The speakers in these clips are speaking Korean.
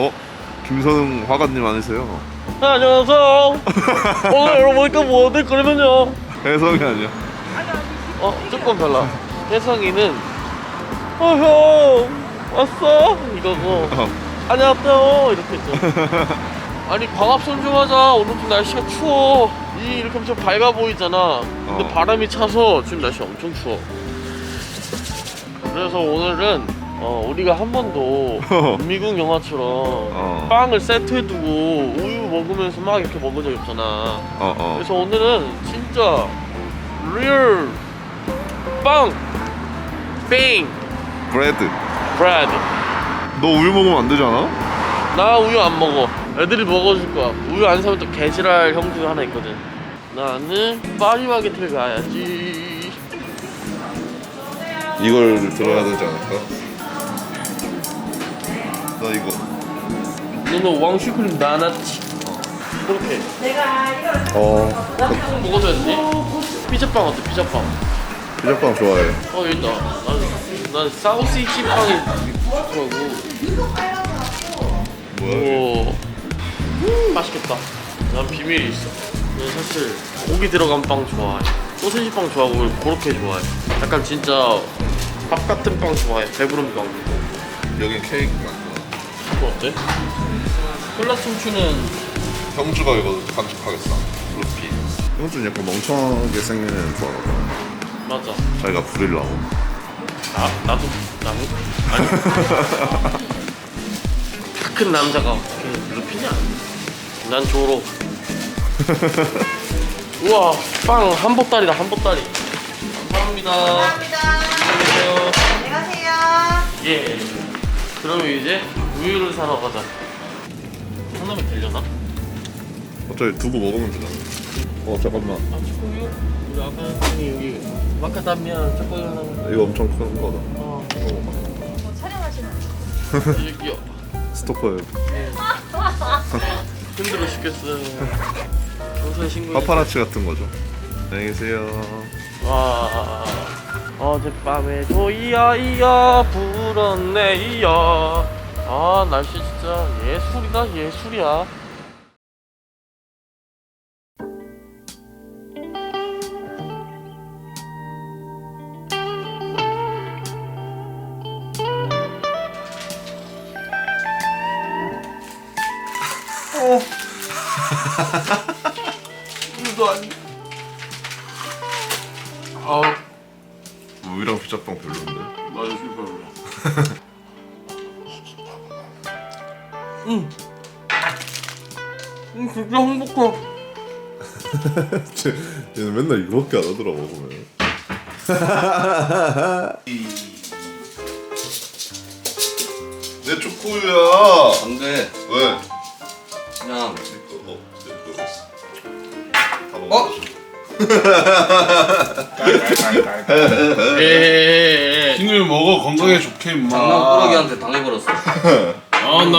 어? 김선웅 화가님 아니세요? 네, 안녕하세요. 오늘 여러분께 뭐 어떨 거냐면요. 혜성이 아니야 어, 조금 달라. 혜성이는 어, 형 왔어? 이거고 어. 안녕하세요 이렇게 했죠. 아니 광합 손중하자. 오늘 좀 날씨가 추워. 이 이렇게 엄청 밝아 보이잖아. 근데 어. 바람이 차서 지금 날씨 엄청 추워. 그래서 오늘은 어, 우리가 한 번도 미국 영화처럼 어. 빵을 세트해 두고 우유 먹으면서 막 이렇게 먹은 적 없잖아. 어, 어. 그래서 오늘은 진짜 리얼 빵, 빙, 브레드 브레드. 너 우유 먹으면 안 되잖아? 나 우유 안 먹어. 애들이 먹어줄 거야. 우유 안 사면 또 개지랄 형 중에 하나 있거든. 나는 파리바게트를 가야지. 이걸 들어야 되지 않을까? 나 이거 너는 왕슈크림 나나치. 그렇게. 어 나빵 먹어줘야 되지. 피자빵 어때? 피자빵. 피자빵 좋아해 어 여기 있다. 난, 난 사우시지 빵이 좋더라고. 뭐야 오, 음, 맛있겠다. 난 비밀이 있어. 난 사실 고기 들어간 빵 좋아해. 소세지 빵 좋아하고 그렇게 좋아해. 약간 진짜 밥 같은 빵 좋아해. 배부른 빵. 여긴 케이크 많구나 이 거 어때? 콜라 춤추는 형주가 이거 간직하겠어 루피 형주는 약간 멍청하게 생긴 애는 좋아하거든 맞아. 자기가 부리려고 나 나도 나도 아니. 다 큰 남자가 어떻게 루피냐? 난 조로. 우와 빵 한보따리다 한보따리. 감사합니다. 감사합니다. 안녕하세요. 안녕하세요. 예. 그러면 이제 우유를 사러 가자. 한남에 되려나? 어차피 두고 먹으면 되잖아 어 잠깐만 아 초코우유? 우리 아까 형이 여기 마카다미아 초코우유 하나. 이거 엄청 큰 거다 어. 뭐 촬영하시는 여기요. 스토커에 힘들어 죽겠어요. 경찰 신고. 파파라치 같은 거죠 안녕히 계세요 와. 어젯밤에 도 이야 이야 불었네 이야. 아 날씨 진짜 예술이다 예술이야. 이거 아니. 아우. 우유랑 피자빵 별론데 나 요즘 별로. 응. 응, 진짜 행복해. 얘는 맨날 이거밖에 안 하더라 먹으면 내 초코우유야 안돼 왜? 그냥 어? 어? 먹어 예. 킹을 먹어 건강에 좋게 임마 장난 꾸러기한테 당해버렸어 아, 나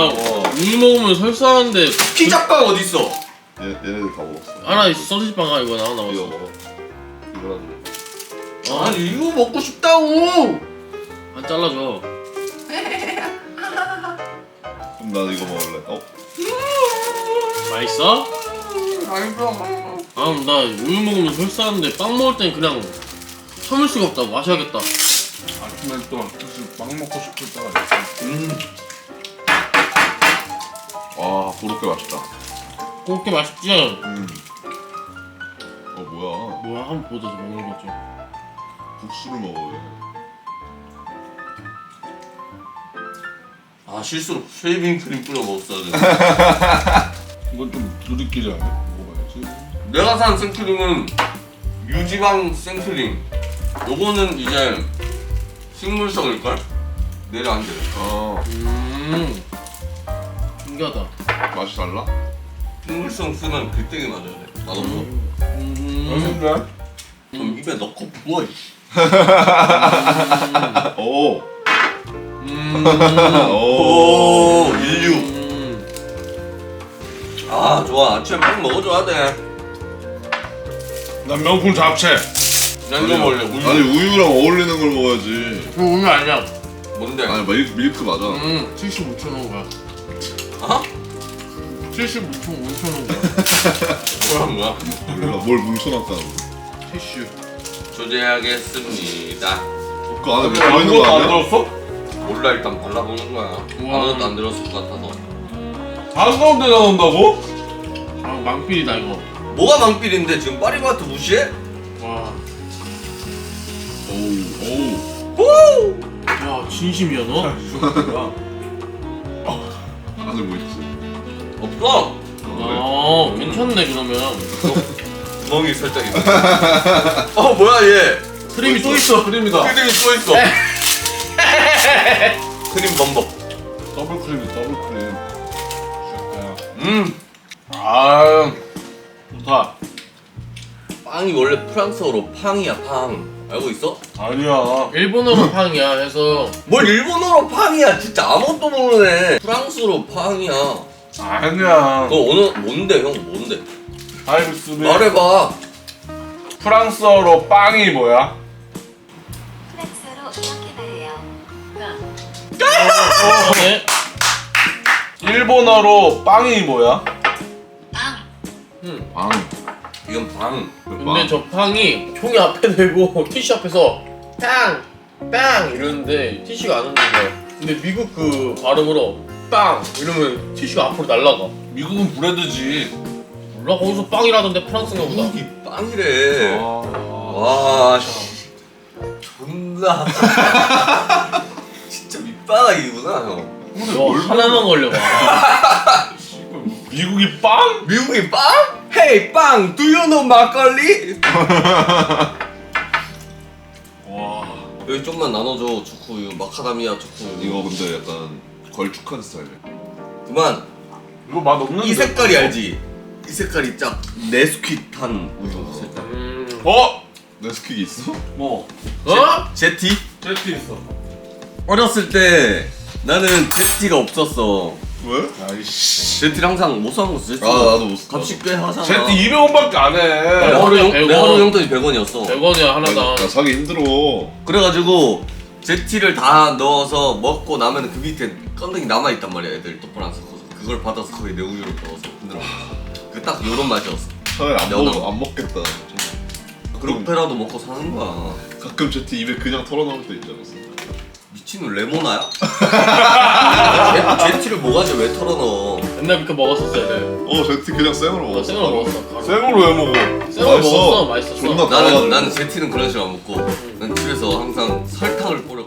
우유 먹으면 설사하는데 피자빵 어딨어? 얘, 얘네들 다 먹었어 하나 있어. 소시지 빵 하나 이거 하나 이거 남았어. 먹어 이거랑 아니 이거 먹고 싶다고 안 잘라줘. 그럼 난 이거 먹을래 어? 맛있어? 맛있어 아, 나 우유 먹으면 설사하는데 빵 먹을 땐 그냥 참을 수가 없다. 마셔야겠다. 아침에 또 사실 빵 먹고 싶을 때가 있어 와 고로케 맛있다 그렇게 맛있지? 음. 어 뭐야 뭐야, 한번 보자. 저 먹는 거 좀. 국수를 먹어 얘아 실수로 쉐이빙 크림 뿌려 먹었어야 돼 이건 좀 누리끼리 하네 먹어야지 내가 산 생크림은 유지방 생크림 요거는 이제 식물성일걸? 돼. 어 음. 신기하다. 맛이 달라? 식물성 쓰면 글땡이 맞아야 돼. 맛없어. 음. 맛있네 그럼 입에 넣고 부어. 이씨. 오 음. 오. 오 인류. 음. 아 좋아 아침에 빵 먹어줘야 돼. 난 명품 잡채 양념 먹을래 우유. 아니 우유랑 어울리는 걸 먹어야지 그거 우유 아니야. 뭔데? 아니 밀, 밀크 맞아 음. 75,000원 거야. 어? 75초 뭉쳐놓은 거야. 뭐야 뭐야? 몰라 뭘 뭉쳐놨다고 티슈. 조제하겠습니다. 그 안에 뭐 들어있는 거 아니야? 들었어? 몰라 일단 발라보는 거야. 우와. 아무것도 안 들었을 것 같아서. 한가운데 나온다고? 아 망필이다 이거. 뭐가 망필인데 지금 파리바트 무시해? 와. 오우 오! 야 진심이야 너? 안에 뭐 있지? 없어. 아 괜찮네 그러면. 구멍이 살짝 있어. 어 뭐야 얘? 크림이 또 있어. 크림이다 크림이 또 있어. 크림 범벅. 더블 크림이 더블 크림. 음. 아 좋다 빵이 원래 프랑스어로 팡이야 팡. 알고 있어? 아니야 일본어로 팡이야 해서 뭘 일본어로 팡이야 진짜 아무것도 모르네. 프랑스로 팡이야. 아니야 너 오늘 뭔데 형 뭔데? 알겠습니다 말해봐. 프랑스어로 빵이 뭐야? 프랑스어로 이렇게 말해요. 네. 일본어로 빵이 뭐야? 빵. 음. 방 이건 방. 근데 저 팡이 총이 앞에 대고 티슈 앞에서 빵! 빵! 이러는데 티슈가 안 흔들려 근데 미국 그 발음으로 빵! 이러면 티슈가 앞으로 날아가 미국은 브레드지 몰라 거기서 빵이라던데 프랑스인가 보다 미국이 빵이래. 아와 씨. 존나. 진짜 밑바닥이구나 형. 너 하나만 걸려봐 미국이 빵? 미국이 빵? 헤이 빵! Do you know 막걸리? 와 여기 좀만 나눠줘 초코우유 마카다미아 초코우유 이거 근데 약간 걸쭉한 스타일이야 그만 이거 맛 없는데 이 색깔이 알지? 이 색깔이 쫙 네스퀴탄 우유 색깔 음... 어? 네스킥이 있어? 뭐 어? 제티? 제티 있어 어렸을 때 나는 제티가 없었어 왜? 아이씨. 제티를 항상 못 사먹었어 제티 아 나도 못 써. 값이 꽤 하잖아. 제티 200원밖에 내 안해. 하루, 용, 내 100원. 하루 용돈이 100원이었어. 100원이야 하나당. 나 사기 힘들어. 그래가지고 제티를 다 넣어서 먹고 나면 그 밑에 건더기 남아 있단 말이야 애들 똑바로 안 섞어서. 그걸 받아서 거기 내 우유를 넣어서 흔들어. 그딱 요런 맛이었어. 차라리 안, 연어. 먹, 안 먹겠다. 그렇게라도 먹고 사는 거야. 가끔 제티 입에 그냥 털어놓을 때 있지 않았어? 미친놈 레모나야? 제, 제티를 뭐가지 왜 털어넣어 맨날 그렇게 먹었었어 애들 어 제티 그냥 생으로 나 먹었어 생으로 먹었어 바로. 생으로 왜 먹어? 생으로 맛있어. 먹었어 맛있었어 존나 나는. 나는 제티는 그런 식으로 안 먹고 난 집에서 항상 설탕을 뿌려